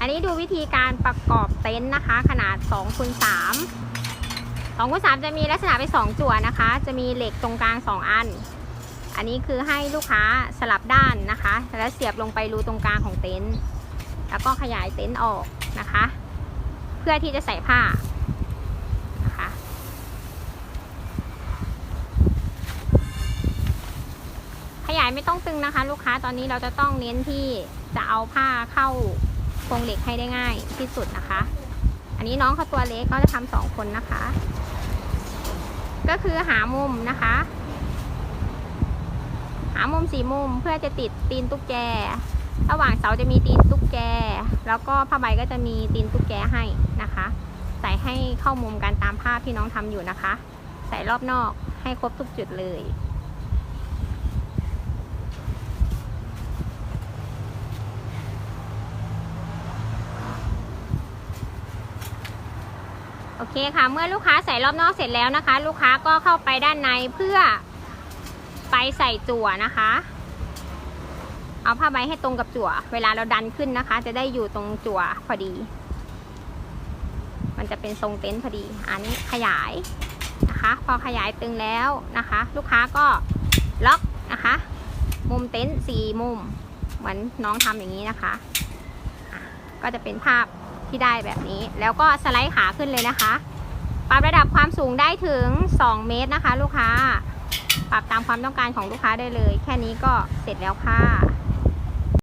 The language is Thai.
อันนี้ดูวิธีการประกอบเต็นท์นะคะ ขนาด2คูณ3 2คูณ3จะมีลักษณะเป็น2จั่วนะคะ จะมีเหล็กตรงกลาง 2 อัน อันนี้คือให้ลูกค้าสลับด้านนะคะ แล้วเสียบลงไปรูตรงกลางของเต็นท์แล้วก็ขยายเต็นท์ออกนะคะ เพื่อที่จะใส่ผ้านะคะขยายไม่ต้องตึงนะคะ ลูกค้าตอนนี้เราจะต้องเน้นที่จะเอาผ้าเข้า โครงเหล็กให้ได้ง่ายที่สุดนะคะ อันนี้น้องเขาตัวเล็กก็จะทำสองคนนะคะ ก็คือหามุมนะคะ หามุมสี่มุมเพื่อจะติดตีนตุ๊กแก ระหว่างเสาจะมีตีนตุ๊กแก แล้วก็ผ้าใบก็จะมีตีนตุ๊กแกให้นะคะ ใส่ให้เข้ามุมกันตามภาพที่น้องทำอยู่นะคะ ใส่รอบนอกให้ครบทุกจุดเลย โอเคค่ะ เมื่อลูกค้าใส่รอบนอกเสร็จแล้วนะคะ ลูกค้าก็เข้าไปด้านในเพื่อไปใส่จั่วนะคะ เอาผ้าใบให้ตรงกับจั่ว เวลาเราดันขึ้นนะคะ จะได้อยู่ตรงจั่วพอดี มันจะเป็นทรงเต็นท์พอดี อันนี้ขยายนะคะ พอขยายตึงแล้วนะคะ ลูกค้าก็ล็อกนะคะ มุมเต็นท์สี่มุม เหมือนน้องทำอย่างนี้นะคะอะก็จะเป็นภาพ ที่ได้แบบนี้ แล้วก็สไลด์ขาขึ้นเลยนะคะ ปรับระดับความสูงได้ถึง 2 เมตรนะคะ ลูกค้า ปรับตามความต้องการของลูกค้าได้เลย แค่นี้ก็เสร็จแล้วค่ะ